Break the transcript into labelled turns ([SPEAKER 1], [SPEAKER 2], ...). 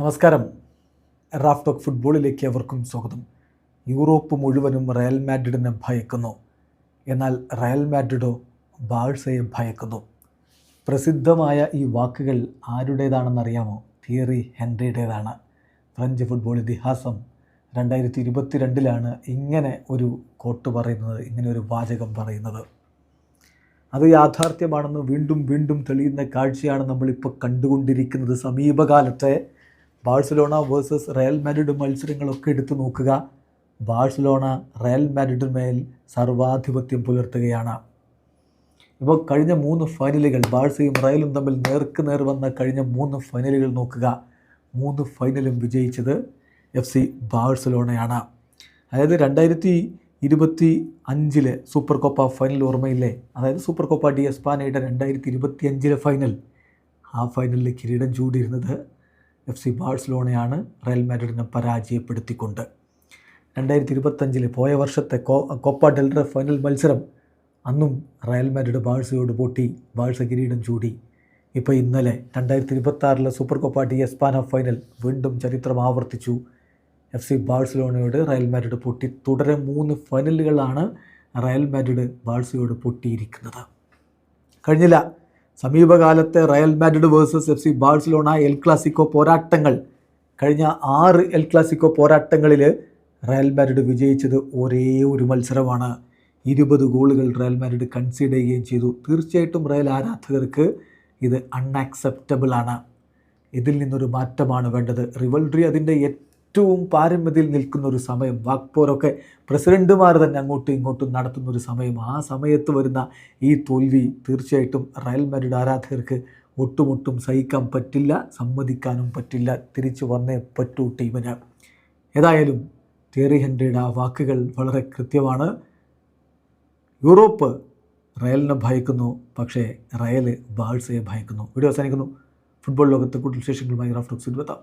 [SPEAKER 1] നമസ്കാരം. Raf talk ഫുട്ബോളിലേക്ക് അവർക്കും സ്വാഗതം. യൂറോപ്പ് മുഴുവനും റയൽ മാഡ്രിഡിനെ ഭയക്കുന്നു. എന്നാൽ റയൽ മാഡ്രിഡോ ബാഴ്സയെ ഭയക്കുന്നു. പ്രസിദ്ധമായ ഈ വാക്കുകൾ ആരുടേതാണെന്നറിയാമോ? തിയറി ഹെൻറിയുടേതാണ്. ഫ്രഞ്ച് ഫുട്ബോൾ ഇതിഹാസം രണ്ടായിരത്തി ഇരുപത്തിരണ്ടിലാണ് ഇങ്ങനെ ഒരു കോട്ട് പറയുന്നത് ഇങ്ങനെ ഒരു വാചകം പറയുന്നത്. അത് യാഥാർത്ഥ്യമാണെന്ന് വീണ്ടും വീണ്ടും തെളിയുന്ന കാഴ്ചയാണ് നമ്മളിപ്പോൾ കണ്ടുകൊണ്ടിരിക്കുന്നത്. സമീപകാലത്തെ ബാഴ്സലോണ വേഴ്സസ് റയൽ മാഡ്രിഡ് മത്സരങ്ങളൊക്കെ എടുത്തു നോക്കുക. ബാഴ്സലോണ റയൽ മാഡ്രിഡിന് മേൽ സർവാധിപത്യം പുലർത്തുകയാണ്. ഇപ്പോൾ കഴിഞ്ഞ മൂന്ന് ഫൈനലുകൾ ബാഴ്സയും റയലും തമ്മിൽ നേർക്ക് നേർ വന്ന കഴിഞ്ഞ മൂന്ന് ഫൈനലുകൾ നോക്കുക. മൂന്ന് ഫൈനലും വിജയിച്ചത് എഫ് സി ബാഴ്സലോണയാണ്. അതായത് രണ്ടായിരത്തി ഇരുപത്തി അഞ്ചിലെ സൂപ്പർ കോപ്പ ഫൈനൽ ഓർമ്മയില്ലേ? അതായത് സൂപ്പർ കോപ്പ ഡി എസ്പാനയുടെ രണ്ടായിരത്തി ഇരുപത്തി അഞ്ചിലെ ഫൈനൽ. ആ ഫൈനലിൽ കിരീടം ചൂടിയിരുന്നത് എഫ് സി ബാഴ്സലോണയാണ് റയൽ മാഡ്രിഡിനെ പരാജയപ്പെടുത്തിക്കൊണ്ട്. രണ്ടായിരത്തി ഇരുപത്തഞ്ചിൽ പോയ വർഷത്തെ കോ കോപ്പ ഡെൽറെ ഫൈനൽ മത്സരം അന്നും റയൽ മാഡ്രിഡ് ബാഴ്സയോട് പൊട്ടി ബാഴ്സ കിരീടം ചൂടി. ഇപ്പോൾ ഇന്നലെ രണ്ടായിരത്തി ഇരുപത്തി super Copa de España final വീണ്ടും ചരിത്രം ആവർത്തിച്ചു. എഫ് സി ബാഴ്സലോണയോട് റയൽ മാഡ്രിഡ് പൊട്ടി. തുടരെ മൂന്ന് ഫൈനലുകളാണ് റയൽ മാഡ്രിഡ് ബാഴ്സയോട് പൊട്ടിയിരിക്കുന്നത്. കഴിഞ്ഞില്ല. സമീപകാലത്തെ Real Madrid versus F C Barcelona El Clasico പോരാട്ടങ്ങൾ. കഴിഞ്ഞ ആറ് എൽ ക്ലാസിക്കോ പോരാട്ടങ്ങളിൽ റയൽ മാഡ്രിഡ് വിജയിച്ചത് ഒരേ ഒരു മത്സരമാണ്. ഇരുപത് ഗോളുകൾ റയൽ മാഡ്രിഡ് കൺസീഡ് ചെയ്യുകയും ചെയ്തു. തീർച്ചയായിട്ടും റയൽ ആരാധകർക്ക് ഇത് അൺആക്സെപ്റ്റബിൾ ആണ്. ഇതിൽ നിന്നൊരു മാറ്റമാണ് വേണ്ടത്. റിവൽട്രി അതിന്റെ ഏറ്റവും പാരമ്യതയിൽ നിൽക്കുന്ന ഒരു സമയം വാക്പോരൊക്കെ പ്രസിഡന്റുമാർ തന്നെ അങ്ങോട്ടും ഇങ്ങോട്ടും നടത്തുന്ന ഒരു സമയം ആ സമയത്ത് വരുന്ന ഈ തോൽവി തീർച്ചയായിട്ടും റയൽ മാഡ്രിഡ് ആരാധകർക്ക് ഒട്ടുമൊട്ടും സഹിക്കാൻ പറ്റില്ല സമ്മതിക്കാനും പറ്റില്ല തിരിച്ചു വന്നേ പറ്റൂ ടീമിന്. ഏതായാലും തിയറി ഹെൻറിയുടെ ആ വാക്കുകൾ വളരെ കൃത്യമാണ്. യൂറോപ്പ് റയലിനെ ഭയക്കുന്നു പക്ഷേ റയൽ ബാഴ്സയെ ഭയക്കുന്നു. വീഡിയോ അവസാനിക്കുന്നു. ഫുട്ബോൾ ലോകത്തെ കൂടുതൽ വിശേഷങ്ങളുമായി റാഫ്റ്റോക്സിൽ എത്താം